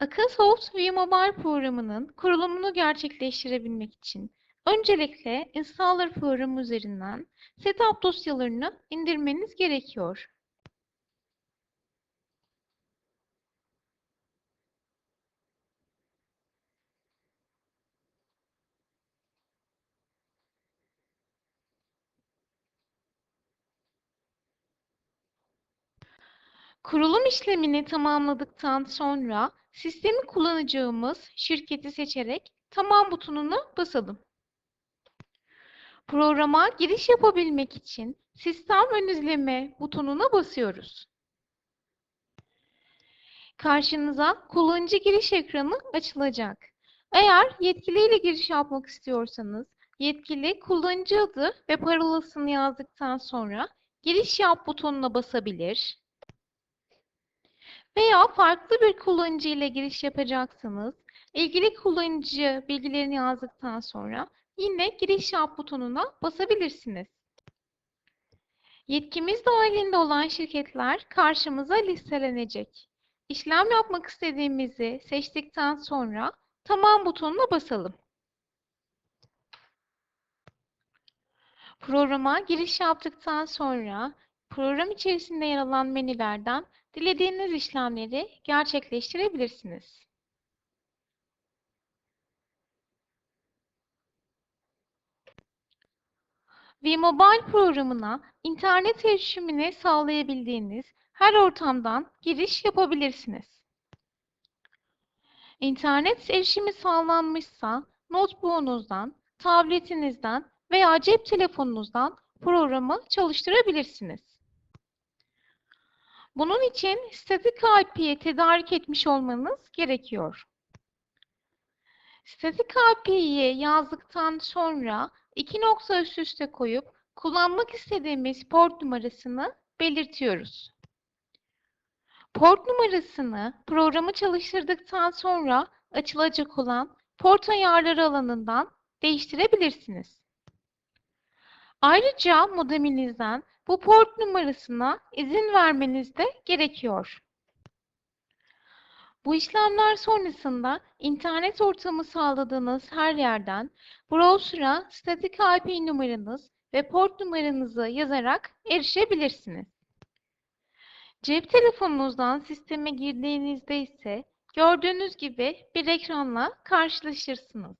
Akasoft V-Mobile programının kurulumunu gerçekleştirebilmek için öncelikle Installer programı üzerinden Setup dosyalarını indirmeniz gerekiyor. Kurulum işlemini tamamladıktan sonra sistemi kullanacağımız şirketi seçerek Tamam butonuna basalım. Programa giriş yapabilmek için Sistem ön izleme butonuna basıyoruz. Karşınıza kullanıcı giriş ekranı açılacak. Eğer yetkiliyle giriş yapmak istiyorsanız yetkili kullanıcı adı ve parolasını yazdıktan sonra giriş yap butonuna basabilir. Veya farklı bir kullanıcı ile giriş yapacaksanız ilgili kullanıcı bilgilerini yazdıktan sonra yine giriş yap butonuna basabilirsiniz. Yetkimiz dahilinde olan şirketler karşımıza listelenecek. İşlem yapmak istediğimizi seçtikten sonra tamam butonuna basalım. Programa giriş yaptıktan sonra program içerisinde yer alan menülerden dilediğiniz işlemleri gerçekleştirebilirsiniz. V-Mobile programına internet erişimini sağlayabildiğiniz her ortamdan giriş yapabilirsiniz. İnternet erişimi sağlanmışsa notebook'unuzdan, tabletinizden veya cep telefonunuzdan programı çalıştırabilirsiniz. Bunun için statik IP'ye tedarik etmiş olmanız gerekiyor. Statik IP'yi yazdıktan sonra iki nokta üst üste koyup kullanmak istediğimiz port numarasını belirtiyoruz. Port numarasını programı çalıştırdıktan sonra açılacak olan port ayarları alanından değiştirebilirsiniz. Ayrıca modeminizden bu port numarasına izin vermeniz de gerekiyor. Bu işlemler sonrasında internet ortamı sağladığınız her yerden browser'a statik IP numaranız ve port numaranızı yazarak erişebilirsiniz. Cep telefonunuzdan sisteme girdiğinizde ise gördüğünüz gibi bir ekranla karşılaşırsınız.